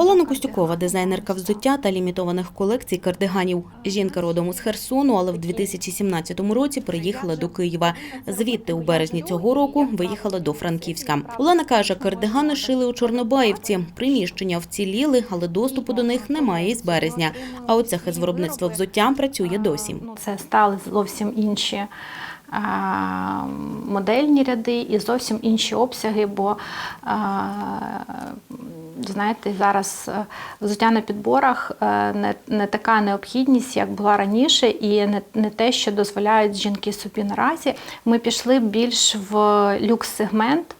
Олена Костюкова, дизайнерка взуття та лімітованих колекцій кардиганів. Жінка родом із Херсону, але в 2017 році приїхала до Києва. Звідти у березні цього року виїхала до Франківська. Олена каже, кардигани шили у Чорнобаївці. Приміщення вціліли, але доступу до них немає із березня. А от цех із виробництва взуття працює досі. Це стали зовсім інші модельні ряди і зовсім інші обсяги, бо а, знаєте, зараз е, взуття на підборах е, не, не така необхідність, як була раніше, і не, не те, що дозволяють жінки собі наразі. Ми пішли більш в люкс-сегмент.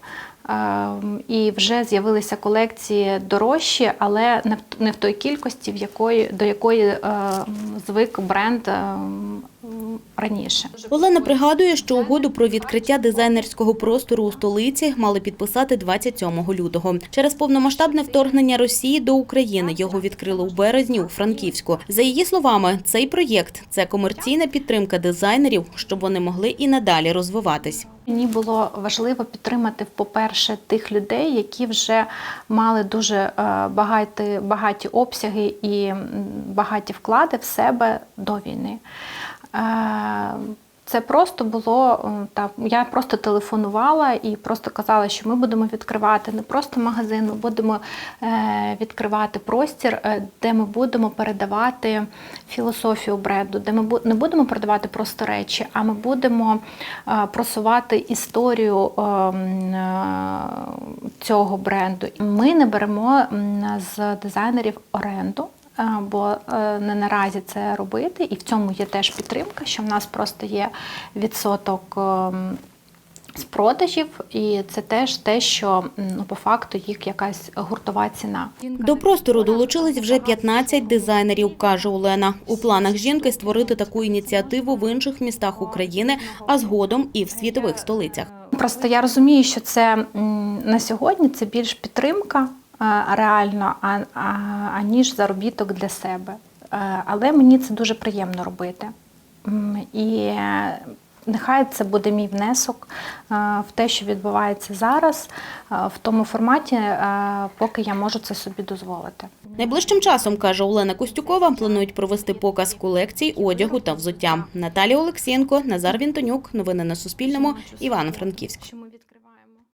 Ем, І вже з'явилися колекції дорожчі, але не в той кількості, в якої до якої е, звик бренд е, раніше. Олена пригадує, що угоду про відкриття дизайнерського простору у столиці мали підписати 27 лютого. Через повномасштабне вторгнення Росії до України його відкрили у березні у Франківську. За її словами, цей проєкт це комерційна підтримка дизайнерів, щоб вони могли і надалі розвиватись. Мені було важливо підтримати, по-перше, тих людей, які вже мали дуже е, багаті, багаті обсяги і багаті вклади в себе до війни. Е, Це просто було так. Я просто телефонувала і просто казала, що ми будемо відкривати не просто магазин, ми будемо е, відкривати простір, е, де ми будемо передавати філософію бренду, де ми не будемо продавати просто речі, а ми будемо просувати історію е, м, е, цього бренду. Ми не беремо з дизайнерів оренду. Е, Бо е, не наразі це робити, і в цьому є теж підтримка, що в нас просто є відсоток ем, з продажів, і це теж те, що ну, по факту їх якась гуртова ціна. До простору долучились вже 15 дизайнерів, каже Олена. У планах жінки створити таку ініціативу в інших містах України, а згодом і в світових столицях. Просто я розумію, що це на сьогодні це більш підтримка реально, а, а, аніж заробіток для себе. Е, Але мені це дуже приємно робити. І е, нехай це буде мій внесок е, в те, що відбувається зараз, е, в тому форматі, е, поки я можу це собі дозволити. Найближчим часом, каже Олена Костюкова, планують провести показ колекцій одягу та взуття. Наталія Олексієнко, Назар Вінтонюк. Новини на Суспільному. Івано-Франківськ.